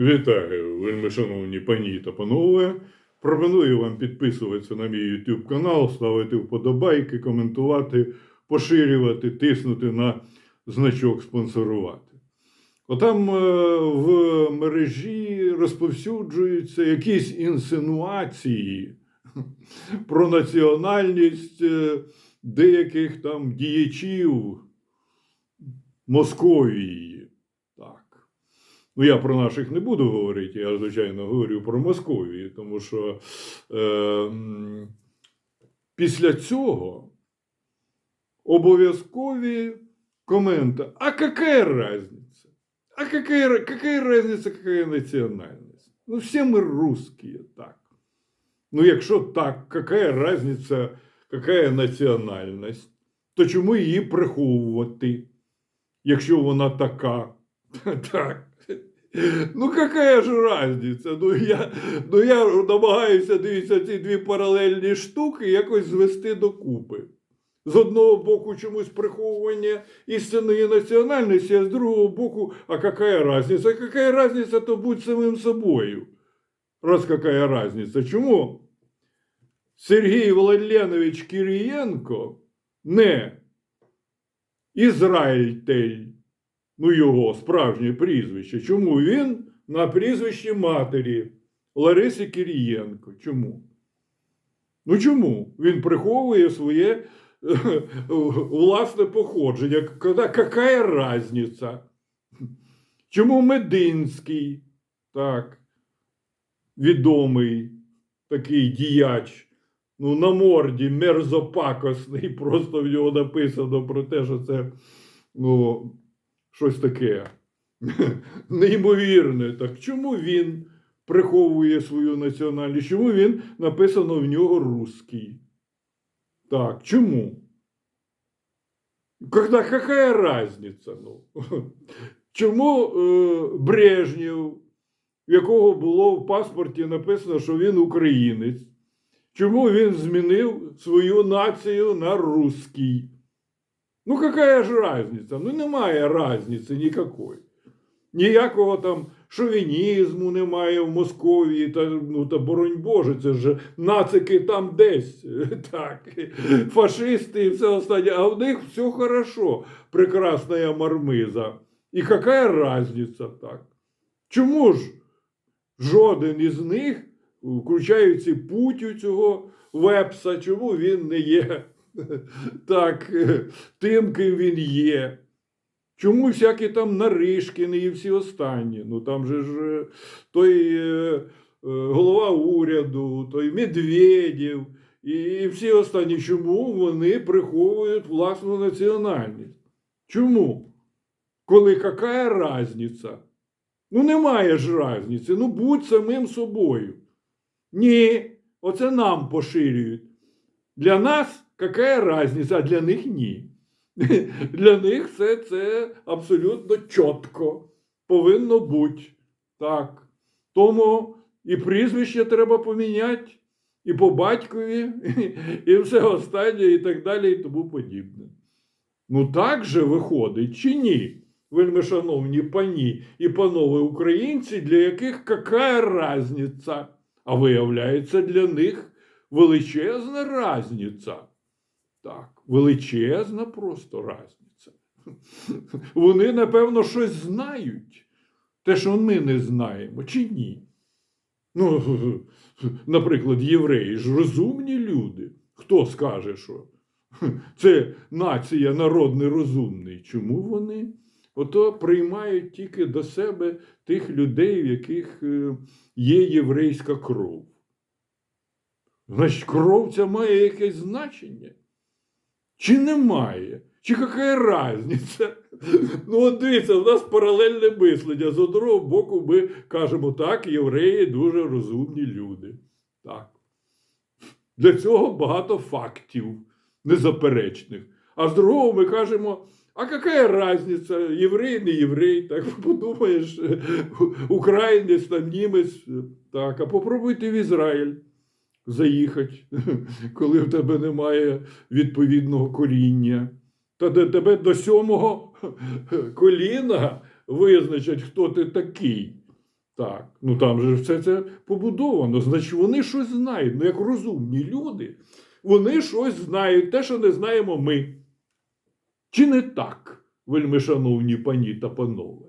Вітаю, вельми шановні пані та панове. Пропоную вам підписуватися на мій YouTube канал, ставити вподобайки, коментувати, поширювати, тиснути на значок спонсорувати. Отам е, в мережі розповсюджуються якісь інсинуації про національність е, деяких там діячів Московії. Ну, я про наших не буду говорити, я, звичайно, говорю про Московію, тому що е, після цього обов'язкові коменти. А яка разниця? А какая разница, какая національність? Ну, всі ми русские, так. Ну, якщо так, какая разниця, какая національність, то чому її приховувати, якщо вона така? Так. Ну, какая ж разниця? Ну, я, ну, я намагаюся, дивіться, ці дві паралельні штуки якось звести докупи. З одного боку, чомусь приховування істинної національності, а з другого боку, а какая разниця? Какая разниця, то будь самим собою. Раз какая разниця. Чому Сергій Владленович Кирієнко не Ізраїльтель, ну його справжнє прізвище. Чому він на прізвищі матері Лариси Кирієнко? Чому? Ну чому? Він приховує своє е, власне походження. Какая разниця? Чому Мединський, так, відомий такий діяч, ну, на морді мерзопакосний, просто в нього написано про те, що це ну, щось таке неймовірне. Так чому він приховує свою національність? Чому він написано в нього русський? Так, чому? Когда, какая разница? Ну? Чому е, Брежнєв, якого було в паспорті написано, що він українець? Чому він змінив свою націю на русський? Ну, какая ж разниця? Ну, немає разниці ніякої. Ніякого там шовінізму немає в Московії, та, ну, та боронь Боже, це ж нацики там десь. Так, фашисти і все останнє. А в них все хорошо, прекрасна мармиза. І какая разниця так? Чому ж жоден із них, включаючи путю цього вепса, чому він не є так, тим, ким він є? Чому всякі там Наришкіни і всі останні? Ну там же ж е, той е, е, голова уряду, той Медведєв і всі останні. Чому вони приховують власну національність? Чому? Коли какая разниця? Ну, немає ж разниці. Ну, будь самим собою. Ні, оце нам поширюють. Для нас какая разниця, а для них ні. Для них все це абсолютно чітко повинно бути. Так. Тому і прізвище треба поміняти, і по батькові, і все останнє, і так далі, і тому подібне. Ну так же виходить чи ні? Вельми шановні пані і панове українці, для яких какая разниця? А виявляється, для них величезна разниця. Так, величезна просто разниця. Вони, напевно, щось знають, те, що ми не знаємо, чи ні? Ну, наприклад, євреї ж розумні люди. Хто скаже, що це нація, народ нерозумний? Чому вони? Ото приймають тільки до себе тих людей, в яких е, є єврейська кров. Значить, кров ця має якесь значення? Чи немає? Чи яка різниця? Ну, от дивіться, в нас паралельне мислення. З одного боку, ми кажемо, так, євреї дуже розумні люди. Так. Для цього багато фактів незаперечних. А з другого ми кажемо, а яка різниця? Єврей, не єврей, так подумаєш, українець там німець. Так, а попробуйте в Ізраїль заїхати, коли в тебе немає відповідного коріння. Та тебе до сьомого коліна визначать, хто ти такий. Так. Ну там же все це побудовано. Значить, вони щось знають. Ну, як розумні люди, вони щось знають, те, що не знаємо ми. Чи не так, вельми шановні пані та панове?